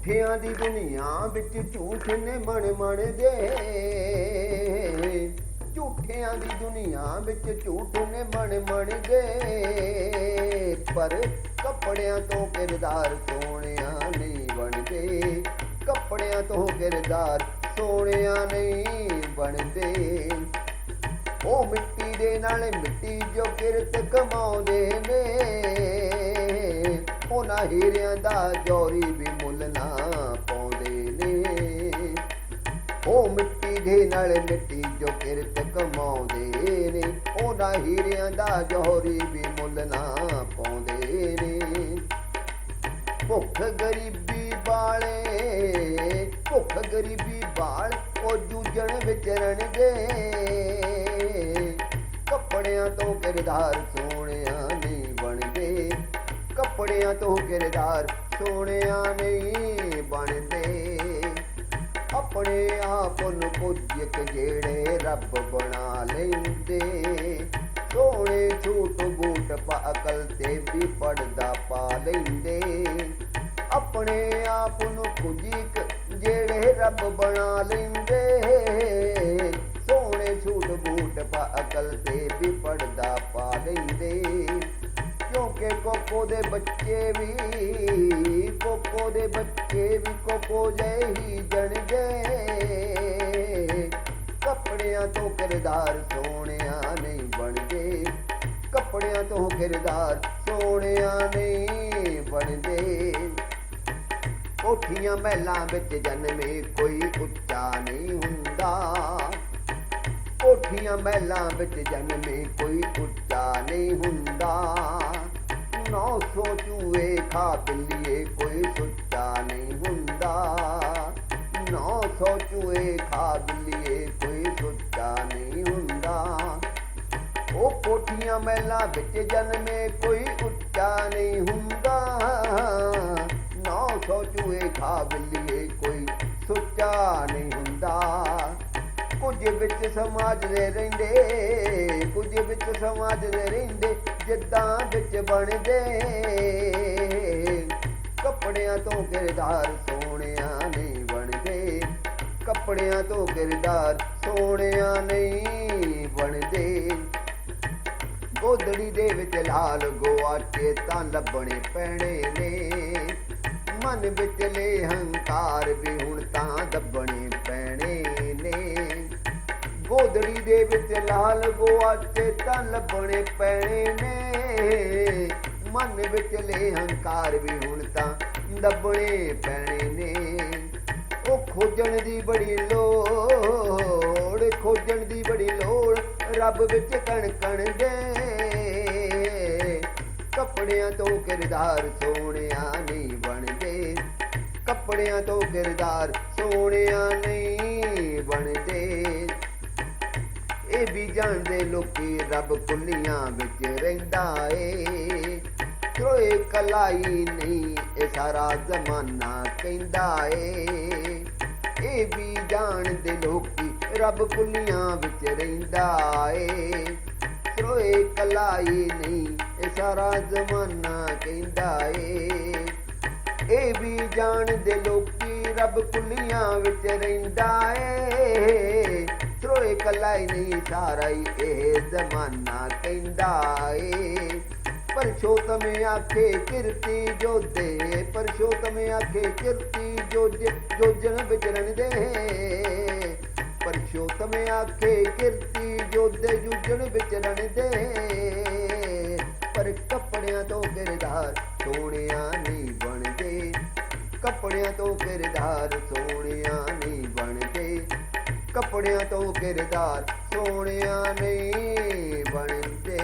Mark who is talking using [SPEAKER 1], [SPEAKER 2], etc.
[SPEAKER 1] ਝੂਠਿਆਂ ਦੀ ਦੁਨੀਆ ਵਿੱਚ ਝੂਠ ਨੇ ਬਣ ਮਣ ਦੇ ਝੂਠਿਆਂ ਦੀ ਦੁਨੀਆ ਵਿੱਚ ਝੂਠ ਨੇ ਬਣ ਮਣ ਦੇ ਪਰ ਕੱਪੜਿਆਂ ਤੋਂ ਕਿਰਦਾਰ ਸੋਹਣਿਆ ਨਹੀਂ ਬਣਦੇ। ਕੱਪੜਿਆਂ ਤੋਂ ਕਿਰਦਾਰ ਸੋਹਣਿਆ ਨਹੀਂ ਬਣਦੇ। ਉਹ ਮਿੱਟੀ ਦੇ ਨਾਲ ਮਿੱਟੀ ਜੋ ਕਿਰਤ ਕਮਾਉਂਦੇ ਨੇ। ਉਹਨਾਂ ਹੀਰਿਆਂ ਦਾ ਜੋਰੀ ਵੀ ਮੁੱਲ ਨਾ ਪਾਉਂਦੇ ਨੇ। ਉਹ ਮਿੱਟੀ ਦੇ ਨਾਲ ਮਿੱਟੀ ਜੋ ਕਿਰਤ ਕਮਾਉਂਦੇ ਨੇ। ਉਹਨਾਂ ਹੀਰਿਆਂ ਦਾ ਜੋਰੀ ਵੀ ਮੁੱਲ ਨਾ ਪਾਉਂਦੇ ਨੇ। ਭੁੱਖ ਗਰੀਬੀ ਵਾਲੇ, ਭੁੱਖ ਗਰੀਬੀ ਵਾਲ ਉਹ ਜੂਝਣ ਵਿੱਚ ਰਣਗੇ। ਕੱਪੜਿਆਂ ਤੋਂ ਕਿਰਦਾਰ ਸੋਹਣਿਆ ਕੱਪੜਿਆਂ ਤੋਂ ਕਿਰਦਾਰ ਸੋਹਣਿਆ ਨਹੀਂ ਬਣਦੇ। ਆਪਣੇ ਆਪ ਨੂੰ ਪੁੱਜਕ ਜਿਹੜੇ ਰੱਬ ਬਣਾ ਲੈਂਦੇ। ਸੋਹਣੇ ਛੂਟ ਬੂਟ ਪਾ ਅਕਲ ਤੇ ਵੀ ਪੜਦਾ ਪਾ ਲੈਂਦੇ। ਆਪਣੇ ਆਪ ਨੂੰ ਕੁਝ ਜਿਹੜੇ ਰੱਬ ਬਣਾ ਲੈਂਦੇ। ਸੋਹਣੇ ਛੂਟ ਬੂਟ ਪਾ ਅਕਲ ਤੇ ਵੀ ਪੜਦਾ ਪਾ ਲੈਂਦੇ। ਕੋਕੋ ਦੇ ਬੱਚੇ ਵੀ, ਕੋਕੋ ਦੇ ਬੱਚੇ ਵੀ ਕੋਕੋ ਜਿਹੀ ਜਣਗੇ। ਕੱਪੜਿਆਂ ਤੋਂ ਕਿਰਦਾਰ ਸੋਹਣਿਆ ਨਹੀਂ ਬਣਦੇ। ਕੱਪੜਿਆਂ ਤੋਂ ਕਿਰਦਾਰ ਸੋਹਣਿਆ ਨਹੀਂ ਬਣਦੇ। ਕੋਠੀਆਂ ਮਹਿਲਾਂ ਵਿੱਚ ਜਨਮੇ ਕੋਈ ਉੱਚਾ ਨਹੀਂ ਹੁੰਦਾ। ਕੋਠੀਆਂ ਮਹਿਲਾਂ ਵਿੱਚ ਜਨਮੇ ਕੋਈ ਉੱਚਾ ਨਹੀਂ ਹੁੰਦਾ। ਸੌ ਚੂਏ ਖਾ ਪਿੱਲੀਏ ਕੋਈ ਸੁੱਚਾ ਨਹੀਂ ਹੁੰਦਾ। ਨੌ ਸੌ ਚੂਏ ਖਾ ਬਿੱਲੀਏ, ਕੋਈ ਸੁੱਚਾ ਨਹੀਂ ਹੁੰਦਾ। ਉਹ ਕੋਠੀਆਂ ਮਹਿਲਾਂ ਵਿੱਚ ਜਨਮੇ, ਕੋਈ ਉੱਚਾ ਨਹੀਂ ਹੁੰਦਾ। ਨੌ ਸੌ ਚੂਏ ਖਾ ਬਿੱਲੀਏ, ਕੋਈ ਸੁੱਚਾ ਨਹੀਂ ਹੁੰਦਾ। ਕੁਝ ਵਿੱਚ ਸਮਾਜ ਦੇ ਰਹਿੰਦੇ, ਕੁਝ ਵਿੱਚ ਸਮਾਜ ਦੇ ਰਹਿੰਦੇ ਜਿੱਦਾਂ ਵਿੱਚ ਬਣਦੇ। ਕੱਪੜਿਆਂ ਤੋਂ ਕਿਰਦਾਰ ਸੋਹਣਿਆ ਨਹੀਂ ਬਣਦੇ, ਕੱਪੜਿਆਂ ਤੋਂ ਕਿਰਦਾਰ ਸੋਹਣਿਆ ਨਹੀਂ ਬਣਦੇ। ਗੋਦੜੀ ਦੇ ਵਿੱਚ ਲਾਲ ਗੋਆਟੇ ਤਾਂ ਲੱਭਣੇ ਪੈਣੇ ਨੇ। ਮਨ ਵਿੱਚ ਲੈ ਹੰਕਾਰ ਵੀ ਹੁਣ ਤਾਂ ਦੱਬਣੇ ਪੈਣੇ ਗੋਦੜੀ ਦੇ ਵਿੱਚ ਲਾਲ ਗੋਆ ਤੇ ਤਾਂ ਲੱਭਣੇ ਪੈਣੇ ਨੇ। ਮਨ ਵਿੱਚ ਲੈ ਹੰਕਾਰ ਵੀ ਹੁਣ ਤਾਂ ਲੱਭਣੇ ਪੈਣੇ ਨੇ। ਉਹ ਖੋਜਣ ਦੀ ਬੜੀ ਲੋੜ, ਖੋਜਣ ਦੀ ਬੜੀ ਲੋੜ, ਰੱਬ ਵਿੱਚ ਕਣ ਕਣ ਦੇ। ਕੱਪੜਿਆਂ ਤੋਂ ਕਿਰਦਾਰ ਸੋਹਣਿਆ ਨਹੀਂ ਬਣਦੇ। ਕੱਪੜਿਆਂ ਤੋਂ ਕਿਰਦਾਰ ਸੋਹਣਿਆ ਨਹੀਂ ਬਣਦੇ। ਇਹ ਵੀ ਜਾਣਦੇ ਲੋਕੀ ਰੱਬ ਕੁੱਲੀਆਂ ਵਿੱਚ ਰਹਿੰਦਾ ਏ। ਕੋਏ ਕਲਾਈ ਨਹੀਂ, ਇਹ ਸਾਰਾ ਜ਼ਮਾਨਾ ਕਹਿੰਦਾ ਏ। ਇਹ ਵੀ ਜਾਣਦੇ ਲੋਕੀ ਰੱਬ ਕੁੱਲੀਆਂ ਵਿੱਚ ਰਹਿੰਦਾ ਏ। ਕੋਏ ਕਲਾਈ ਨਹੀਂ, ਇਹ ਸਾਰਾ ਜ਼ਮਾਨਾ ਕਹਿੰਦਾ ਏ। ਇਹ ਵੀ ਜਾਣਦੇ ਲੋਕੀ ਰੱਬ ਕੁੱਲੀਆਂ ਵਿੱਚ ਰਹਿੰਦਾ ਏ। ਤਰੋਏ ਕਲਾਈ ਨਹੀਂ ਸਾਰਾ ਹੀ ਇਹ ਜ਼ਮਾਨਾ ਕਹਿੰਦਾ ਏ। ਪਰਸ਼ੋਤਮ ਆਖੇ, ਕਿਰਤੀ ਜੋਦੇ ਪਰਸ਼ੋਤਮ ਆਖੇ, ਕਿਰਤੀ ਜੋਜੇ ਜੋਜਨ ਵਿਚਰਨ ਦੇ। ਪਰਸ਼ੋਤਮ ਆਖੇ, ਕਿਰਤੀ ਜੋਦੇ ਜੁਜਨ ਵਿਚਰਨ ਦੇ। ਪਰ ਕੱਪੜਿਆਂ ਤੋਂ ਗਿਰਦਾਰ ਸੋਹਣਿਆ ਨਹੀਂ ਬਣਦੇ। ਕੱਪੜਿਆਂ ਤੋਂ ਗਿਰਦਾਰ ਸੋਹਣਿਆ ਨਹੀਂ ਬਣਦੇ ਕੱਪੜਿਆਂ ਤੋਂ ਕਿਰਦਾਰ ਸੋਹਣਿਆ ਨਹੀਂ ਬਣਦੇ